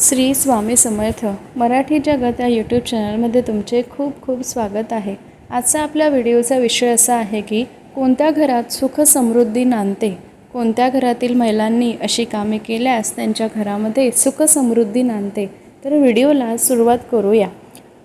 श्री स्वामी समर्थ मराठी जगत या यूट्यूब चॅनलमध्ये तुमचे खूप खूप स्वागत आहे. आजचा आपल्या व्हिडिओचा विषय असा आहे की कोणत्या घरात सुख समृद्धी नांदते? कोणत्या घरातील महिलांनी अशी कामे केल्यास त्यांच्या घरामध्ये सुख समृद्धी नांदते? तर व्हिडिओला सुरुवात करूया.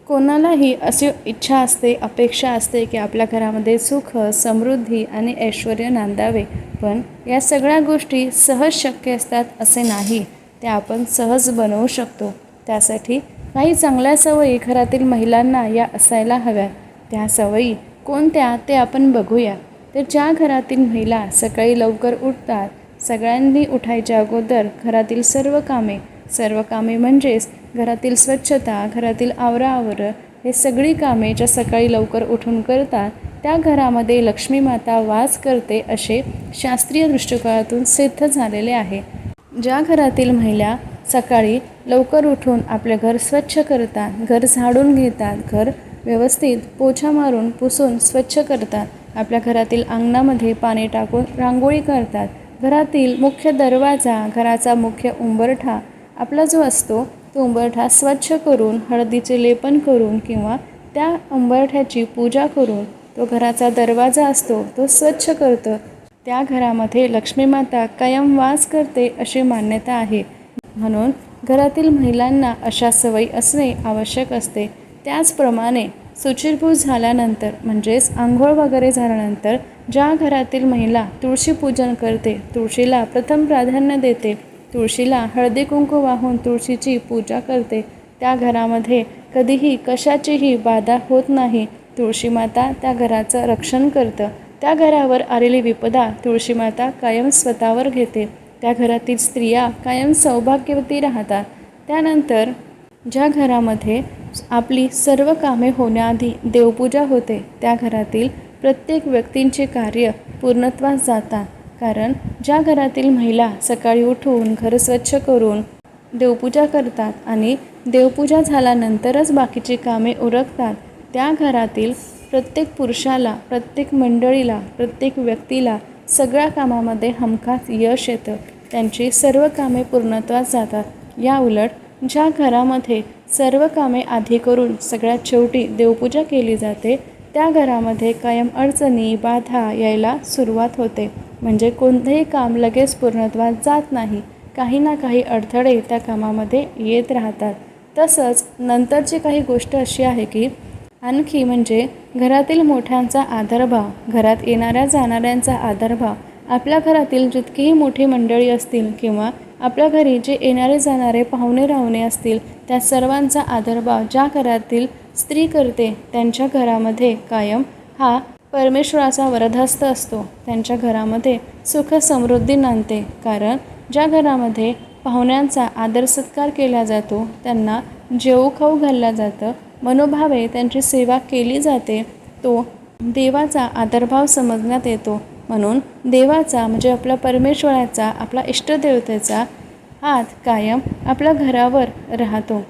कोणालाही अशी इच्छा असते अपेक्षा असते की आपल्या घरामध्ये सुख समृद्धी आणि ऐश्वर नांदावे पण या सगळ्या गोष्टी सहज शक्य असतात असे नाही. त्या आपण सहज बनवू शकतो. त्यासाठी काही चांगल्या सवयी घरातील महिलांना या असायला हव्या त्या सवयी कोणत्या ते आपण बघूया. तर ज्या घरातील महिला सकाळी लवकर उठतात सगळ्यांनी उठायच्या अगोदर घरातील सर्व कामे सर्व कामे म्हणजेच घरातील स्वच्छता घरातील आवराआवर हे सगळी कामे ज्या सकाळी लवकर उठून करतात त्या घरामध्ये लक्ष्मी माता वास करते असे शास्त्रीय दृष्टिकोनातून सिद्ध झालेले आहे. ज्या घरातील महिला सकाळी लवकर उठून आपले घर स्वच्छ करतात घर झाडून घेतात घर व्यवस्थित पोछा मारून पुसून स्वच्छ करतात आपल्या घरातील अंगणामध्ये पाणी टाकून रांगोळी करतात. घरातील मुख्य दरवाजा घराचा मुख्य उंबरठा आपला जो असतो तो उंबरठा स्वच्छ करून हळदीचे लेपन करून किंवा त्या उंबरठ्याची पूजा करून तो घराचा दरवाजा असतो तो स्वच्छ करतं. त्या घरामध्ये लक्ष्मी माता कायम वास करते अशी मान्यता आहे. म्हणून घरातील महिलांना अशा सवयी असणे आवश्यक असते. त्याचप्रमाणे सुचिरभूज झाल्यानंतर म्हणजेच आंघोळ वगैरे झाल्यानंतर ज्या घरातील महिला तुळशी पूजन करते तुळशीला प्रथम प्राधान्य देते. तुळशीला हळदी कुंकू वाहून तुळशीची पूजा करते. त्या घरामध्ये कधीही कशाचीही बाधा होत नाही. तुळशी माता त्या घराचं रक्षण करतं. त्या घरावर आलेली विपदा तुळशी माता कायम स्वतःवर घेते. त्या घरातील स्त्रिया कायम सौभाग्यवती राहतात. त्यानंतर ज्या घरामध्ये आपली सर्व कामे होण्याआधी देवपूजा होते त्या घरातील प्रत्येक व्यक्तींचे कार्य पूर्णत्वास जातात. कारण ज्या घरातील महिला सकाळी उठून घर स्वच्छ करून देवपूजा करतात आणि देवपूजा झाल्यानंतरच बाकीची कामे उरकतात त्या घरातील प्रत्येक पुरुषाला प्रत्येक मंडळीला प्रत्येक व्यक्तीला सगळ्या कामामध्ये हमखास यश येतं. त्यांची सर्व कामे पूर्णत्वास जातात. या उलट ज्या घरामध्ये सर्व कामे आधी करून सगळ्यात शेवटी देवपूजा केली जाते त्या घरामध्ये कायम अडचणी बाधा यायला सुरुवात होते. म्हणजे कोणतंही काम लगेच पूर्णत्वात जात नाही. काही ना काही अडथळे त्या कामामध्ये येत राहतात. तसंच नंतरची काही गोष्ट अशी आहे की आणखी म्हणजे घरातील मोठ्यांचा आदरभाव घरात येणाऱ्या जाणाऱ्यांचा आदरभाव आपल्या घरातील जितकीही मोठी मंडळी असतील किंवा आपल्या घरी जे येणारे जाणारे पाहुणे राहुणे असतील त्या सर्वांचा आदरभाव ज्या घरातील स्त्री करते त्यांच्या घरामध्ये कायम हा परमेश्वराचा वरदहस्त असतो. त्यांच्या घरामध्ये सुख समृद्धी नांदते. कारण ज्या घरामध्ये पाहुण्यांचा आदर सत्कार केला जातो त्यांना जेऊ खाऊ घाललं जातं मनोभावे त्यांची सेवा केली जाते तो देवाचा आदरभाव समजण्यात येतो. म्हणून देवाचा म्हणजे आपल्या परमेश्वराचा आपला इष्टदेवतेचा हात कायम आपल्या घरावर राहतो.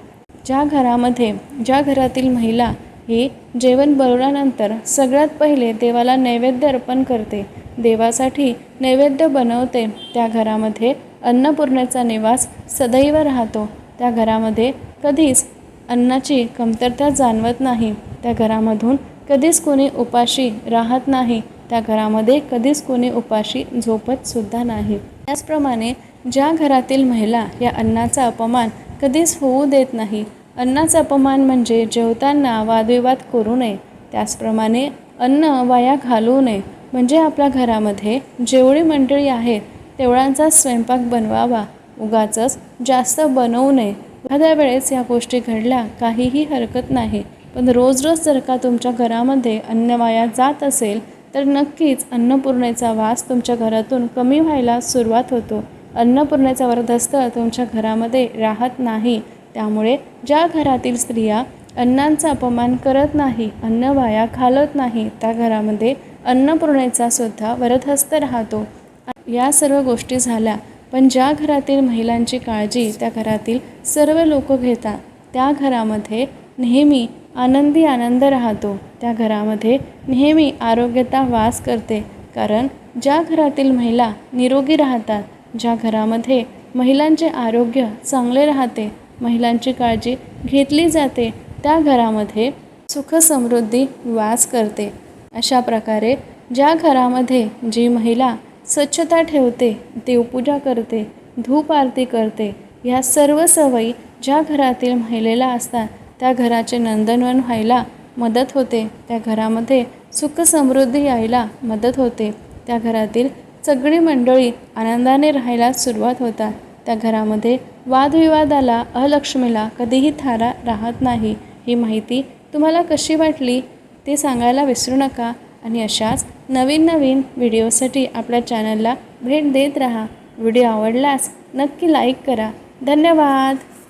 ज्या घरामध्ये ज्या घरातील महिला ही जेवण बनवल्यानंतर सगळ्यात पहिले देवाला नैवेद्य अर्पण करते. देवासाठी नैवेद्य बनवते. त्या घरामध्ये अन्नपूर्णेचा निवास सदैव राहतो. त्या घरामध्ये कधीच अन्नाची कमतरता जाणवत नाही. त्या घरामधून कधीच कोणी उपाशी राहत नाही. त्या घरामध्ये कधीच कोणी उपाशी झोपतसुद्धा नाही. त्याचप्रमाणे ज्या घरातील महिला या अन्नाचा अपमान कधीच होऊ देत नाही अन्नाचा अपमान म्हणजे जेवताना वादविवाद करू नये. त्याचप्रमाणे अन्न वाया घालवू नये. म्हणजे आपल्या घरामध्ये जेवढी मंडळी आहेत तेवढ्यांचा स्वयंपाक बनवावा. उगाचच जास्त बनवू नये. एखाद्या वेळेस या गोष्टी घडल्या काहीही हरकत नाही. पण रोज रोज जर का तुमच्या घरामध्ये अन्न वाया जात असेल तर नक्कीच अन्नपूर्णेचा वास तुमच्या घरातून कमी व्हायला सुरुवात होतो. अन्नपूर्णेचा वरदस्त तुमच्या घरामध्ये राहत नाही. त्यामुळे ज्या घरातील स्त्रिया अन्नांचा अपमान करत नाही अन्न वाया घालत नाही त्या घरामध्ये अन्नपूर्णेचा सुद्धा वरदहस्त राहतो. या सर्व गोष्टी झाल्या. पण ज्या घरातील महिलांची काळजी त्या घरातील सर्व लोक घेतात त्या घरामध्ये नेहमी आनंदी आनंद राहतो. त्या घरामध्ये नेहमी आरोग्यता वास करते. कारण ज्या घरातील महिला निरोगी राहतात ज्या घरामध्ये महिलांचे आरोग्य चांगले राहते महिलांची काळजी घेतली जाते त्या घरामध्ये सुख समृद्धी वास करते. अशा प्रकारे ज्या घरामध्ये जी महिला स्वच्छता ठेवते देवपूजा करते धूप आरती करते ह्या सर्व सवयी ज्या घरातील महिलेला असतात त्या घराचे नंदनवन व्हायला मदत होते त्या घरामध्ये सुख समृद्धी यायला मदत होते त्या घरातील सगळी मंडळी आनंदाने राहायला सुरुवात होतात त्या घरामध्ये वादविवादाला अलक्ष्मीला कधीही थारा राहत नाही ही माहिती तुम्हाला कशी वाटली ते सांगायला विसरू नका. आणि अशाच नवीन नवीन व्हिडिओसाठी आपल्या चॅनलला भेट देत राहा. व्हिडिओ आवडल्यास नक्की लाईक करा. धन्यवाद.